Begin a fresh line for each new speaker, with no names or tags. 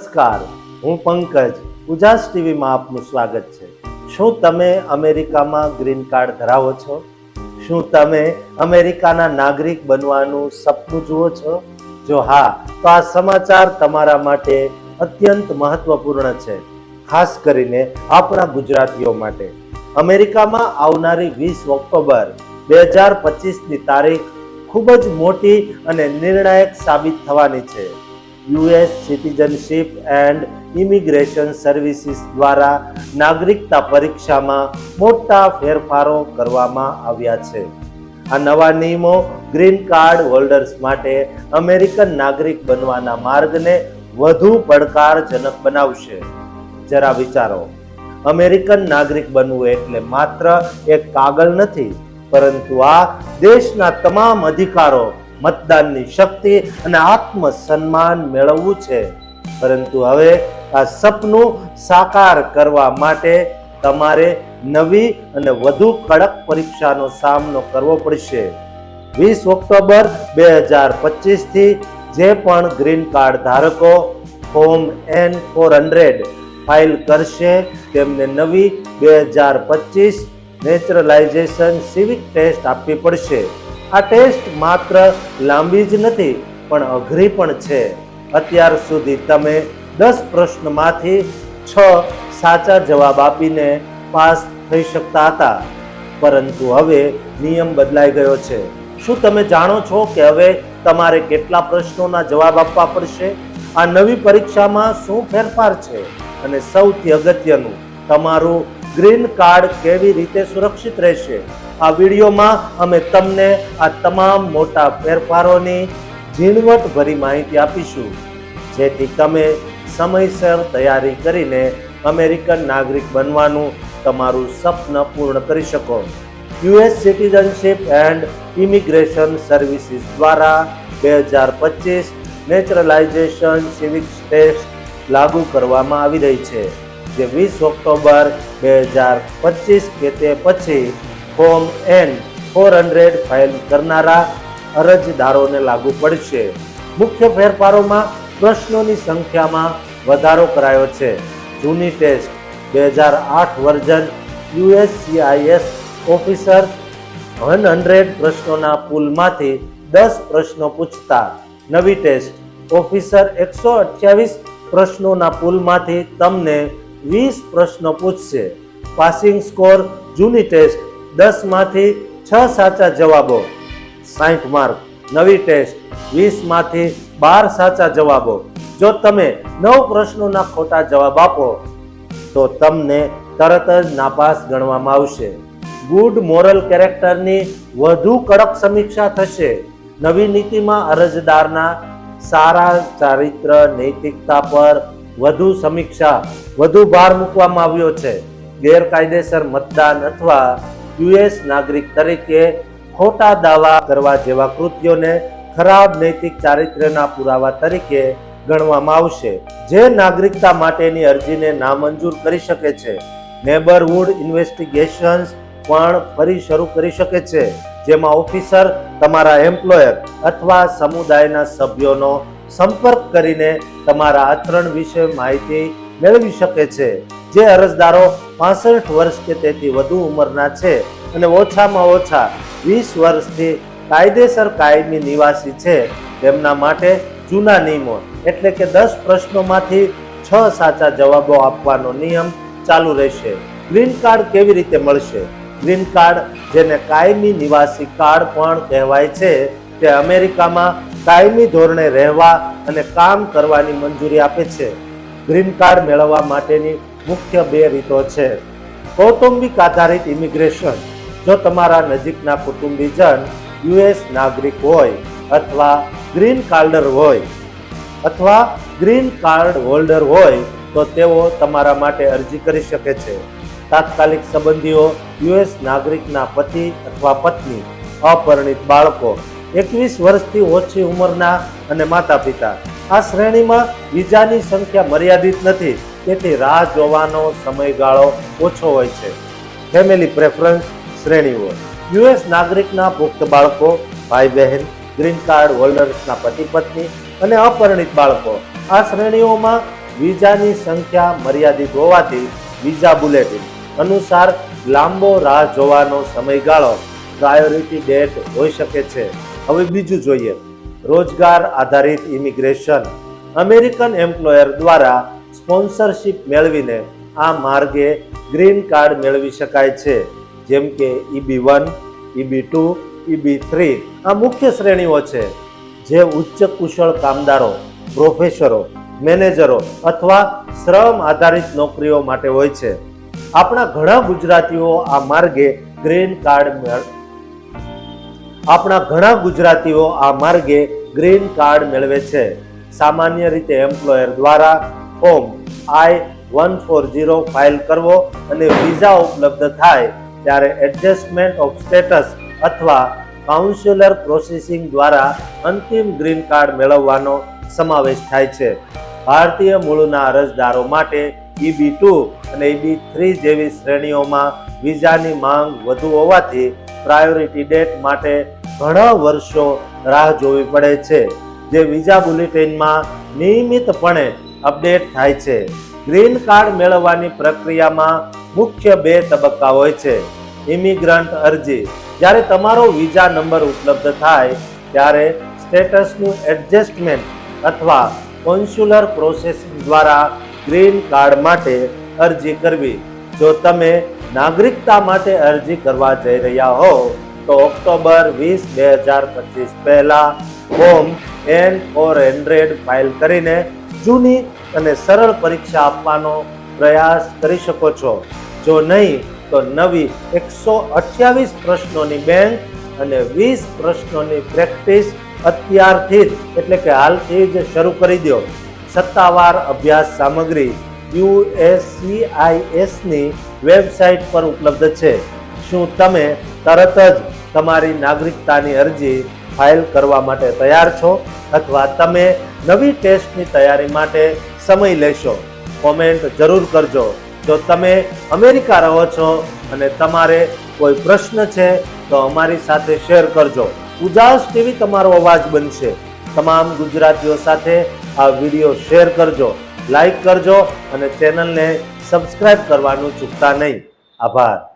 નમસ્કાર. હું પંકજ. ઉજાસ ટીવીમાં આપનું સ્વાગત છે. શું તમે અમેરિકામાં ગ્રીન કાર્ડ ધરાવો છો? શું તમે અમેરિકાના નાગરિક બનવાનું સપનું જુઓ છો? જો હા, તો આ સમાચાર તમારા માટે અત્યંત મહત્વપૂર્ણ છે, ખાસ કરીને આપણા ગુજરાતીઓ માટે. અમેરિકામાં આવનારી વીસ ઓક્ટોબર બે હજાર પચીસની તારીખ ખૂબ જ મોટી અને નિર્ણાયક સાબિત થવાની છે. US citizenship and immigration services દ્વારા નાગરિકતા પરીક્ષામાં મોટા ફેરફારો કરવામાં આવ્યા છે. આ નવા નિયમો ગ્રીન કાર્ડ હોલ્ડર્સ માટે અમેરિકન નાગરિક બનવાના માર્ગને વધુ પડકારજનક બનાવશે. જરા વિચારો, અમેરિકન નાગરિક બનવું એટલે માત્ર એક કાગળ નથી, પરંતુ આ દેશના તમામ અધિકારો મતદાનની શક્તિ અને આત્મસન્માન મેળવવું છે. પરંતુ હવે આ સપનું સાકાર કરવા માટે તમારે નવી અને વધુ કડક પરીક્ષાનો સામનો કરવો પડશે. વીસ ઓક્ટોબર બે હજાર પચીસથી જે પણ ગ્રીન કાર્ડ ધારકો form N four hundred file કરશે, તેમને નવી બે હજાર પચીસ નેચરલાઇઝેશન સિવિક ટેસ્ટ આપવી પડશે. આ ટેસ્ટ માત્ર લાંબી જ નથી, પણ અઘરી પણ છે. અત્યાર સુધી તમે દસ પ્રશ્નમાંથી છ સાચા જવાબ આપીને પાસ થઈ શકતા હતા. પરંતુ હવે નિયમ બદલાઈ ગયો છે. શું તમે જાણો છો કે હવે તમારે કેટલા પ્રશ્નોના જવાબ આપવા પડશે? આ નવી પરીક્ષામાં શું ફેરફાર છે? અને સૌથી અગત્યનું, તમારું ગ્રીન કાર્ડ કેવી રીતે સુરક્ષિત રહેશે? આ વિડીયોમાં અમે તમને આ તમામ મોટા ફેરફારોની ઝીણવટભરી માહિતી આપીશું. જેથી તમે સમયસર તૈયારી કરીને અમેરિકન નાગરિક બનવાનું તમારું સપન પૂર્ણ કરી શકો. US citizenship and immigration services દ્વારા બે હજાર પચીસ નેચરલાઇઝેશન સિવિક ટેસ્ટ લાગુ કરવામાં આવી રહી છે, જે વીસ ઓક્ટોબર બે હજાર પચીસ કે તે પછી form N four hundred file કરનારા અરજદારોને લાગુ પડશે. મુખ્ય ફેરફારોમાં પ્રશ્નોની સંખ્યામાં વધારો કરાયો છે. જૂની ટેસ્ટ બે હજાર આઠ version USCIS officer one hundred પ્રશ્નોના પુલમાંથી દસ પ્રશ્નો પૂછતા. નવી ટેસ્ટ ઓફિસર એકસો અઠ્યાવીસ પ્રશ્નોના પુલમાંથી તમને વીસ પ્રશ્નો પૂછશે. પાસિંગ સ્કોર જૂની ટેસ્ટ દસમાંથી છ સાચા જવાબો. સાઠ માર્ક નવી ટેસ્ટ વીસમાંથી બાર સાચા જવાબો. જો તમે નવ પ્રશ્નોના ખોટા જવાબ આપો, તો તમને તરત જ નાપાસ ગણવામાં આવશે. ગુડ મોરલ કેરેક્ટરની વધુ કડક સમીક્ષા થશે. નવી નીતિમાં અરજદારના સારા ચારિત્ર, નૈતિકતા પર વધુ સમીક્ષા વધુ ભાર મૂકવામાં આવ્યો છે. ગેરકાયદેસર મતદાન અથવા યુએસ નાગરિક તરીકે ખોટા દાવા કરવા જેવા કૃત્યોને ખરાબ નૈતિક ચારિત્ર્યના પુરાવા તરીકે ગણવામાં આવશે. જે નાગરિકતા માટેની અરજીને નામંજૂર કરી શકે છે. નેબરહુડ ઇન્વેસ્ટિગેશન્સ પણ ફરી શરૂ કરી શકે છે. જેમાં ઓફિસર, તમારા એમ્પ્લોયર અથવા સમુદાયના સભ્યોનો સંપર્ક કરીને તમારા આચરણ વિશે માહિતી મેળવી શકે છે. જે અરજદારો પાસઠ વર્ષ કે તેથી વધુ ઉંમરના છે અને ઓછામાં ઓછા વીસ વર્ષથી કાયદેસર કાયમી નિવાસી છે, તેમના માટે જૂના નિયમો એટલે કે દસ પ્રશ્નોમાંથી છ સાચા જવાબો આપવાનો નિયમ ચાલુ રહેશે. ગ્રીન કાર્ડ કેવી રીતે મળશે? ગ્રીન કાર્ડ, જેને કાયમી નિવાસી કાર્ડ પણ કહેવાય છે, તે અમેરિકામાં કાયમી ધોરણે રહેવા અને કામ કરવાની મંજૂરી આપે છે. ગ્રીન કાર્ડ મેળવવા માટેની મુખ્ય બે રીતો છે. કૌટુંબિક આધારિત ઇમિગ્રેશન. જો તમારા નજીકના કુટુંબીજન યુએસ નાગરિક હોય અથવા ગ્રીન કાર્ડર હોય અથવા ગ્રીન કાર્ડ હોલ્ડર હોય, તો તેઓ તમારા માટે અરજી કરી શકે છે. તાત્કાલિક સંબંધીઓ યુએસ નાગરિકના પતિ અથવા પત્ની, અપરિણિત બાળકો એકવીસ વર્ષથી ઓછી ઉંમરના અને માતા પિતા આ શ્રેણીમાં વિઝાની સંખ્યા મર્યાદિત નથી, તેથી રાહ જોવાનો સમયગાળો ઓછો હોય છે. ફેમિલી પ્રેફરન્સ શ્રેણીઓ. યુએસ નાગરિકના પુખ્ત બાળકો ભાઈ બહેન ગ્રીન કાર્ડ હોલ્ડર્સના પતિ પત્ની અને અપરિણિત બાળકો. આ શ્રેણીઓમાં વિઝાની સંખ્યા મર્યાદિત હોવાથી વિઝા બુલેટિન અનુસાર લાંબો રાહ જોવાનો સમયગાળો પ્રાયોરિટી ડેટ હોઈ શકે છે. હવે બીજું જોઈએ. રોજગાર આધારિત ઇમિગ્રેશન. અમેરિકન એમ્પ્લોયર દ્વારા સ્પોન્સરશિપ મેળવીને આ માર્ગે ગ્રીન કાર્ડ મેળવી શકાય છે. જેમ કે EB one, EB two, EB three આ મુખ્ય શ્રેણીઓ છે. જે ઉચ્ચ કુશળ કામદારો, પ્રોફેસરો, મેનેજરો અથવા શ્રમ આધારિત નોકરીઓ માટે હોય છે. આપણા ઘણા ગુજરાતીઓ આ માર્ગે ગ્રીન કાર્ડ આપણા ઘણા ગુજરાતીઓ આ માર્ગે ગ્રીન કાર્ડ મેળવે છે. સામાન્ય રીતે એમ્પ્લોયર દ્વારા form I one four zero file કરવો અને વિઝા ઉપલબ્ધ થાય ત્યારે એડજસ્ટમેન્ટ ઓફ સ્ટેટસ અથવા કાઉન્સ્યુલર પ્રોસેસિંગ દ્વારા અંતિમ ગ્રીન કાર્ડ મેળવવાનો સમાવેશ થાય છે. ભારતીય મૂળના અરજદારો માટે ઈબી ટુ અને ઈબી થ્રી જેવી શ્રેણીઓમાં વિઝાની માંગ વધુ હોવાથી પ્રાયોરિટી ડેટ માટે ઘણા વર્ષો રાહ જોવી પડે છે, જે વિઝા બુલેટિનમાં નિયમિતપણે અપડેટ થાય છે. ગ્રીન કાર્ડ મેળવવાની પ્રક્રિયામાં મુખ્ય બે તબક્કા હોય છે. ઇમિગ્રન્ટ અરજી. જ્યારે તમારો વિઝા નંબર ઉપલબ્ધ થાય, ત્યારે સ્ટેટસનું એડજસ્ટમેન્ટ અથવા કોન્સ્યુલર પ્રોસેસિંગ દ્વારા ગ્રીન કાર્ડ માટે અરજી કરવી. જો તમે નાગરિકતા માટે અરજી કરવા જઈ રહ્યા હો તો ઓક્ટોબર વીસ, બે હજાર પચીસ. પહેલા form N four hundred file કરીને જૂની અને સરળ પરીક્ષા આપવાનો પ્રયાસ કરી શકો છો. જો નહીં, તો નવી એકસો અઠ્યાવીસ પ્રશ્નોની બેંક અને વીસ પ્રશ્નોની પ્રેક્ટિસ અત્યારથી જ, એટલે કે હાલથી જ શરૂ કરી દો. સત્તાવાર અભ્યાસ સામગ્રી યુએસસીઆઈએસની વેબસાઇટ પર ઉપલબ્ધ છે. શું તમે તરત જ તમારી નાગરિકતાની અરજી ફાઇલ કરવા માટે તૈયાર છો અથવા તમે નવી ટેસ્ટની તૈયારી માટે સમય લેશો, કોમેન્ટ જરૂર કરજો. જો તમે અમેરિકા રહો છો અને તમારે કોઈ પ્રશ્ન છે, તો અમારી સાથે શેર કરજો. ઉજાસ ટીવી તમારો અવાજ બનશે. તમામ ગુજરાતીઓ સાથે આ વીડિયો શેર કરજો, લાઈક કરજો અને ચેનલને સબસ્ક્રાઇબ કરવાનું ચૂકતા નહીં. આભાર.